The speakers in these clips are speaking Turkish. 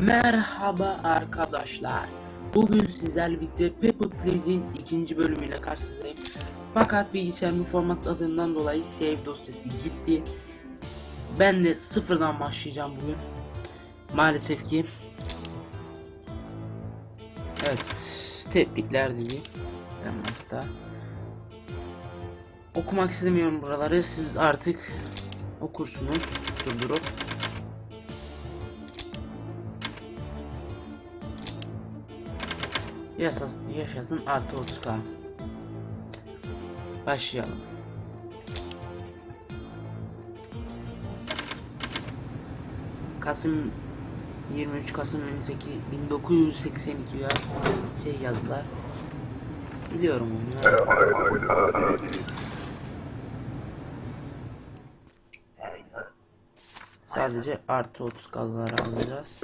Merhaba arkadaşlar. Bugün sizlerle birlikte Peppa Pleas'in ikinci bölümüyle karşınızdayım. Fakat bilgisayarımın formatladığından dolayı save dosyası gitti. Ben de sıfırdan başlayacağım bugün. Maalesef ki. Evet. Tebrikler diyeyim. Ben hatta. Okumak istemiyorum buraları. Siz artık okursunuz. Durdurup. Yaşasın, yaşasın artı 30k. Başlayalım. Kasım 23 Kasım 18 1982 ya şey yazdılar. Biliyorum onu. Sadece artı 30 kalları alacağız.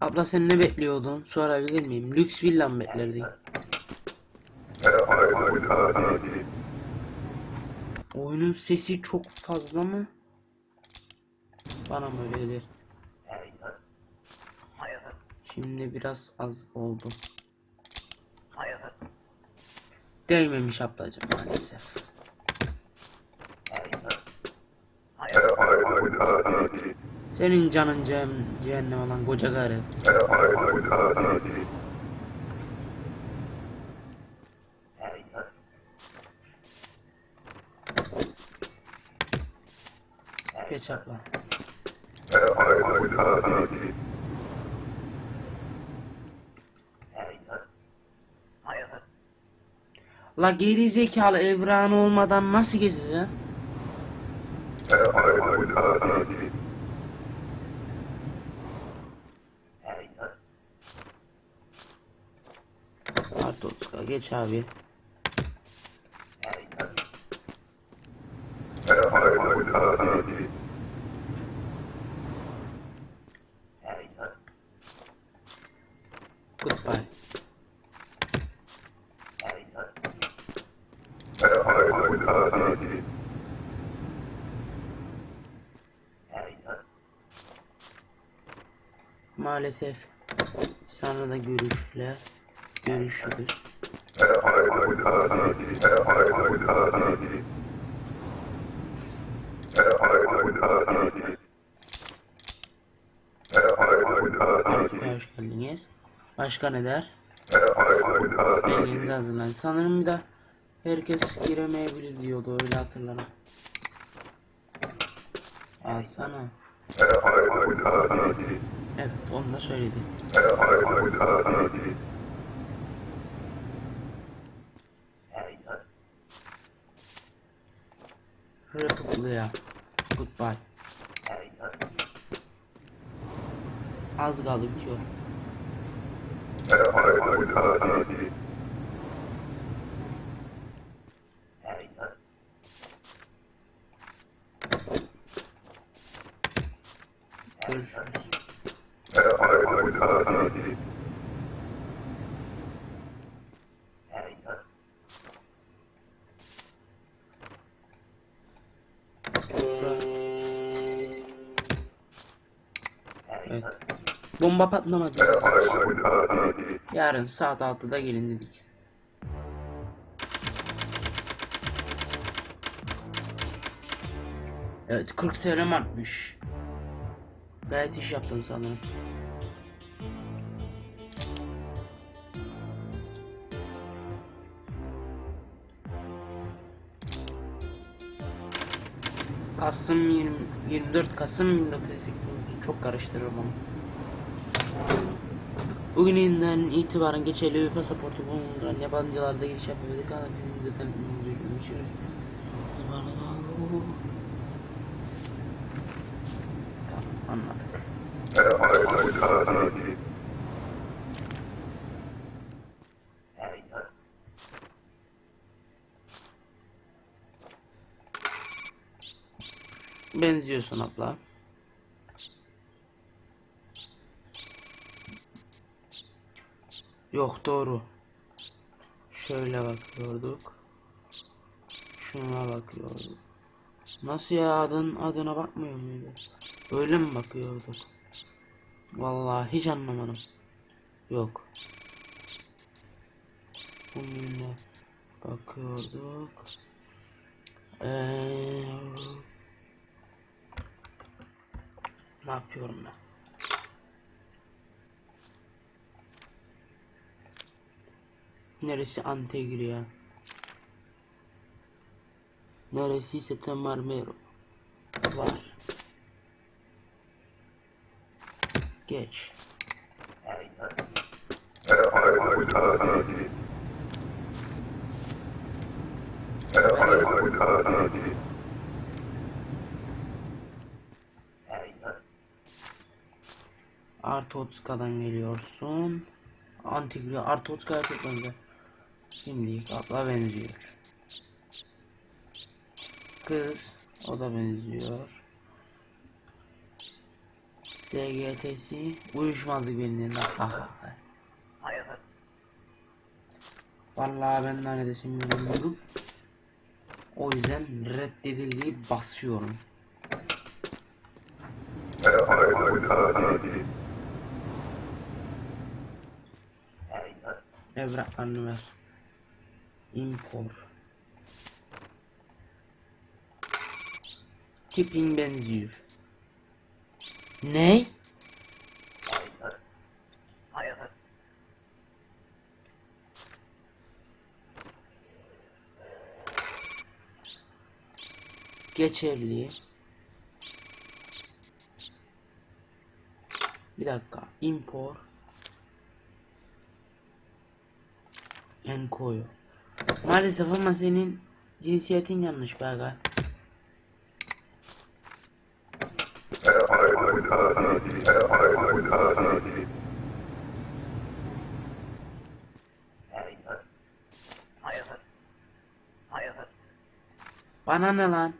Abla sen ne bekliyordun? Sorabilir miyim? Lüks villa mı beklerdin? Oyunun sesi çok fazla mı? Bana mı öyle gelir? Şimdi biraz az oldu. Değmemiş ablacım maalesef. Senin canın cehennem, cehennem olan koca karı. Geç abla. La geri zekalı evranı olmadan nasıl gezeceksin? Artı 30 geç abi. Goodbye. Maalesef sonra da görüşler görüşürüz. Hoş geldiniz. Başka ne der? Elinizi hazırlayın. Sanırım de herkes giremeyebilir diyordu öyle hatırlarım. Alsana. Evet onu da söyledi. Republic'a. Goodbye. Az kaldı bitiyor. Görüşürüz. Evet. Bomba patlamadı. Yarın saat 6'da gelin dedik. Evet 40 TL artmış. Gayet iş yaptın sanırım. Kasım 20, 24 Kasım 1982 çok karıştırırım onu. Bugünden itibaren geçerli bir pasaportu bulunduran yabancılarda giriş yapabilir. Kanalımızı Tamam anladık. Benziyorsun abla. Yok doğru. Şöyle bakıyorduk. Şuna bakıyorduk. Nasıl ya adın adına bakmıyor muydu? Öyle mi bakıyorduk? Vallahi hiç anlamadım. Yok. Bununla bakıyorduk. Eee ne yapıyorum ben? Neresi Antegria? Neresi ise Tamarmero? Var. Geç. Artı 30'dan geliyorsun. Antigria artı 30'a çok benzer. Şimdi abla benziyor. Kız o da benziyor. SGT'si uyuşmazlık birinin ha Vallahi ben de ne desem bilmiyorum. O yüzden reddedildiği basıyorum. Evraklarını ver. Import. Tipin benziyor. Ne? Geçerli. Bir dakika. Import. Enkoyo. Maalesef ama senin cinsiyetin yanlış be aga. Bana ne lan?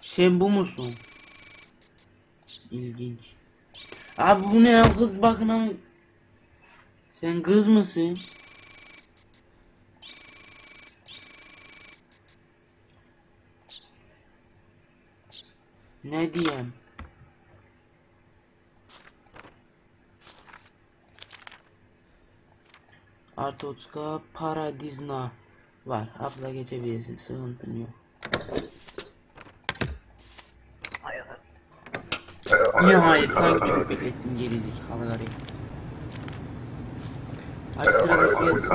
Sen bu musun? İlginç. Abi bu ne ya kız bakın ama. Sen kız mısın? Ne diyeyim? Artı 30'a paradizna var. Abla geçebilirsin. Sıkıntın yok. Nihayet sanki çok beklettim gerizekalı garip. Abi sıradaki yazı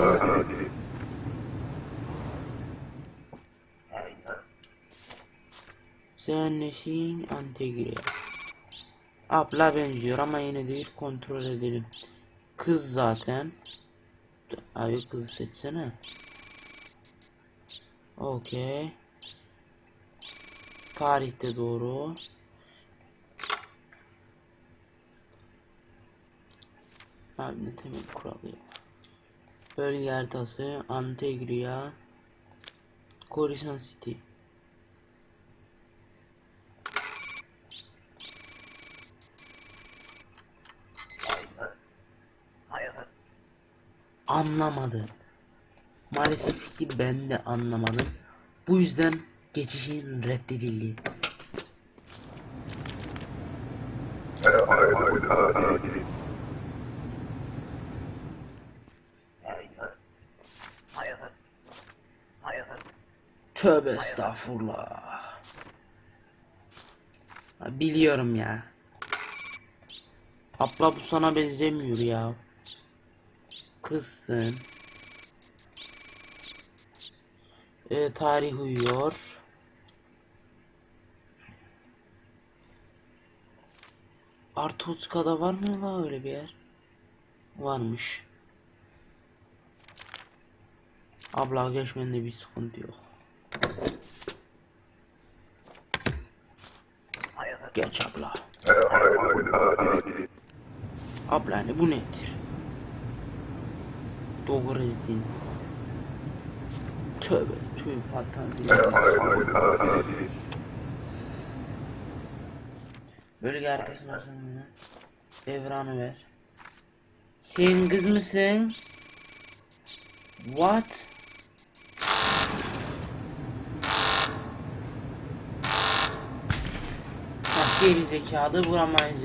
Sen nesin Antegria Abla benziyor ama yine de bir kontrol edelim. Kız zaten. Abi kızı seçsene. Okey. Tarihte doğru. Abi ne temel kuralı ya? Bölge haritası Antegria Coruscant City Anlamadım. Maalesef ki ben de anlamadım. Bu yüzden geçişin reddedildi. Tövbe estağfurullah. Biliyorum ya. Abla bu sana benzemiyor ya. Kızsın. Ee, tarih uyuyor. Artotska'da var mı la öyle bir yer? Varmış. Abla geçmende bir sıkıntı yok. Geç abla. Abla ne bu nedir? Doğruzdin. Tövbe tövbe hatta Bölge haritasını sonra Devranı ver. Sen kız mısın? What? Bak geri zekalı vuramayız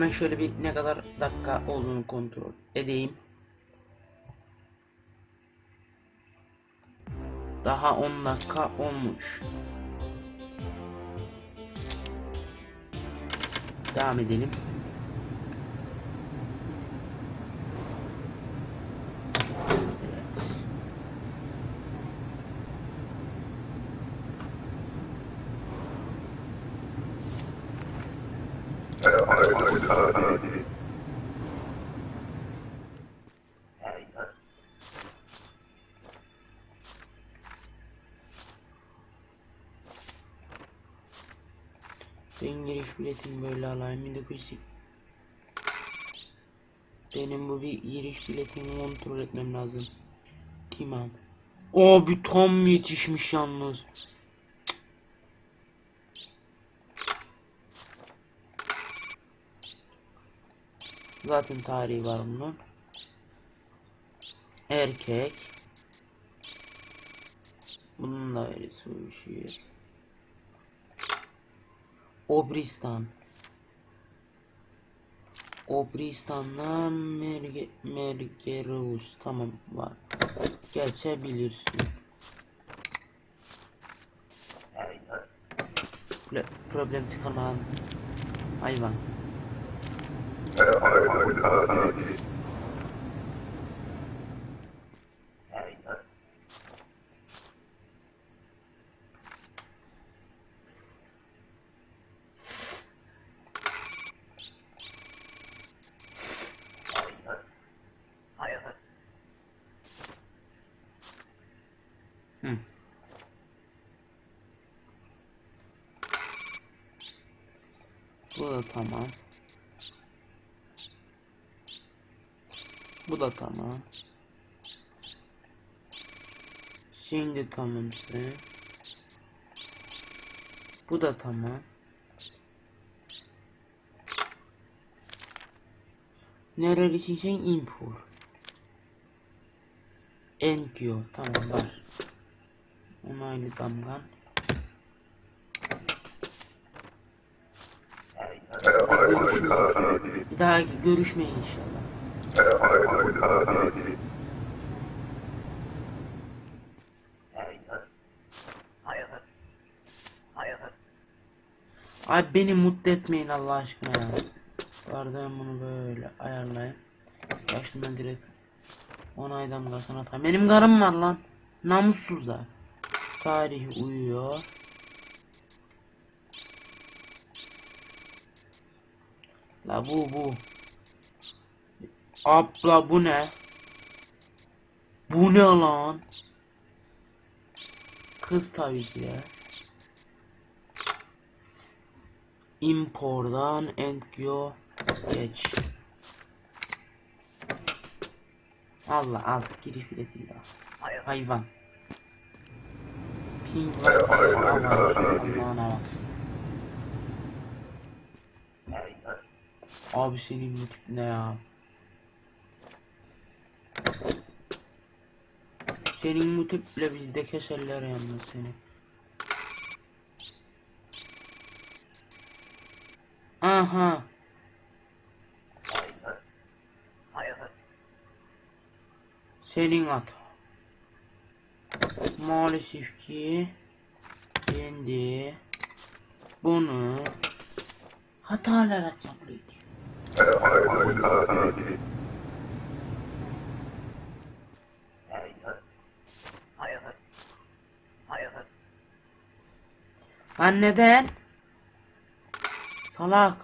Hemen şöyle bir ne kadar dakika olduğunu kontrol edeyim. Daha 10 dakika olmuş. Devam edelim. Ben giriş biletimi böyle alayım. 1900 Benim bu bir giriş biletimi kontrol etmem lazım. Tamam. Abi tam yetişmiş yalnız. Zaten tarihi var bunun. Erkek. Bunun da verisi uyuşuyor. Obristan. Obristan'la Merge Mergerus tamam var. Geçebilirsin. Pro- problem çıkarmadan hayvan. Bu da tamam. Bu da tamam. Şimdi tamamsın. Bu da tamam. Nerelisin sen impor. Enkyo tamam var. Onaylı damgan. Bir daha görüşmeyin inşallah. Abi beni mutlu etmeyin Allah aşkına ya. Pardon bunu böyle ayarlayayım. Yaşlı ben direkt onay damgasını atayım. Benim karım var lan. Namussuzlar. Tarih uyuyor. La bu bu. Abla bu ne? Bu ne lan? Kız ki de. Import'dan Enkyo geç. Allah al giriş biletini de al. Hayvan. Pink varsa Allah'ın havası. Abi senin bu ne ya? Senin bu tiple bizde keserler yalnız seni. Aha. Senin hata. Maalesef ki kendi bunu hatalara ediyor. Lan neden? Salak.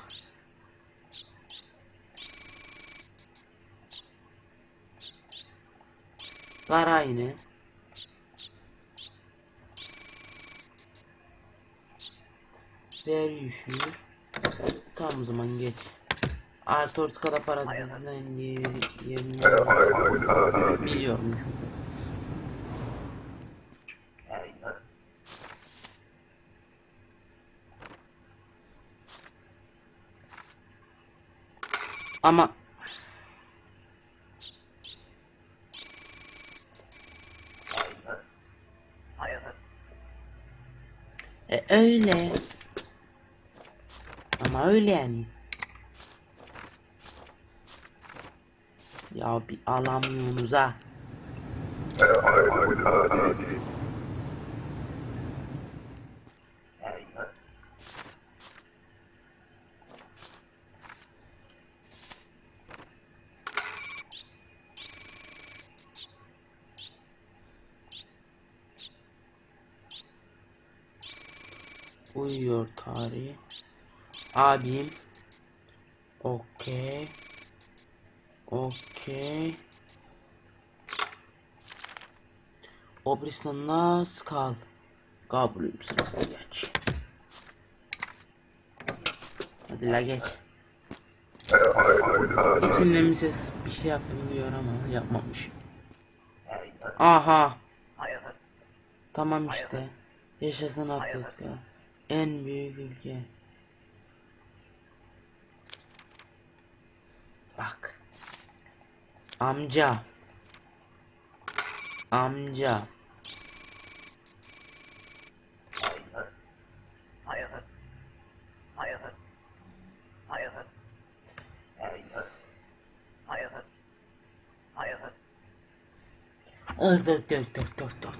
Var aynı. Değer düşüyor. Tamam o zaman geç. Artı ortakada para diziden yerini biliyorum. Ama e, öyle. Ama öyle yani. Ya bir alamıyorsunuz ha. Uyuyor tarihi. Abim. Okey. Okey. Nasıl kal? Kabulüm sınıfa geç. Hadi la geç. İçimde mi ses bir şey yaptım diyor ama yapmamışım. Aha. Tamam işte. Yaşasın Atletika. En büyük ülke. Bak. Amca. Amca. Dur dur dur dur dur dur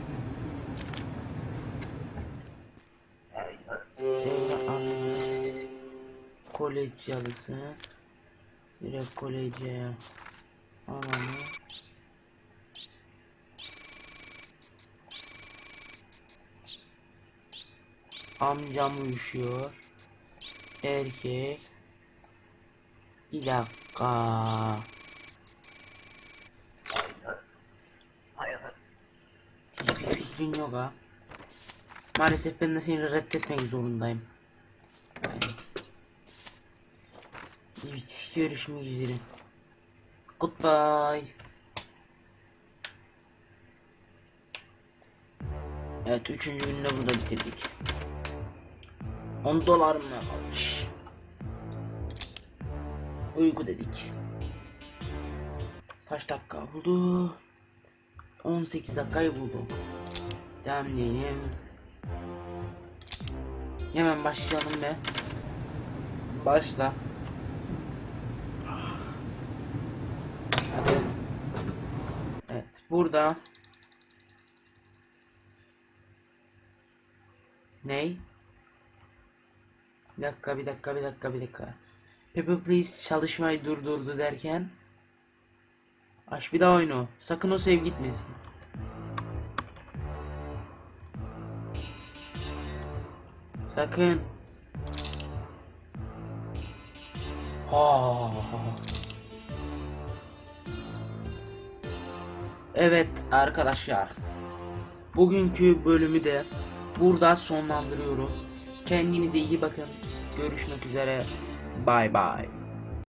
Kolej yalısı. Direkt koleje alanı. Amcam uyuşuyor. Erkek. Bir dakika. Hiçbir fikrin yok ha. Maalesef ben de seni reddetmek zorundayım. Evet, görüşmek üzere. Goodbye. Evet, üçüncü günde burada bitirdik. 10 dolar mı kalmış? Uyku dedik. Kaç dakika buldu? 18 dakikayı buldu. Devam diyelim. Hemen başlayalım be. Başla. Hadi. Evet, burada Ney? Bir dakika, bir dakika, bir dakika, bir dakika. Pepper Please çalışmayı durdurdu derken Aç bir daha oyunu. Sakın o sev gitmesin. Sakın. Ha. Evet arkadaşlar. Bugünkü bölümü de burada sonlandırıyorum. Kendinize iyi bakın. Görüşmek üzere. Bye bye.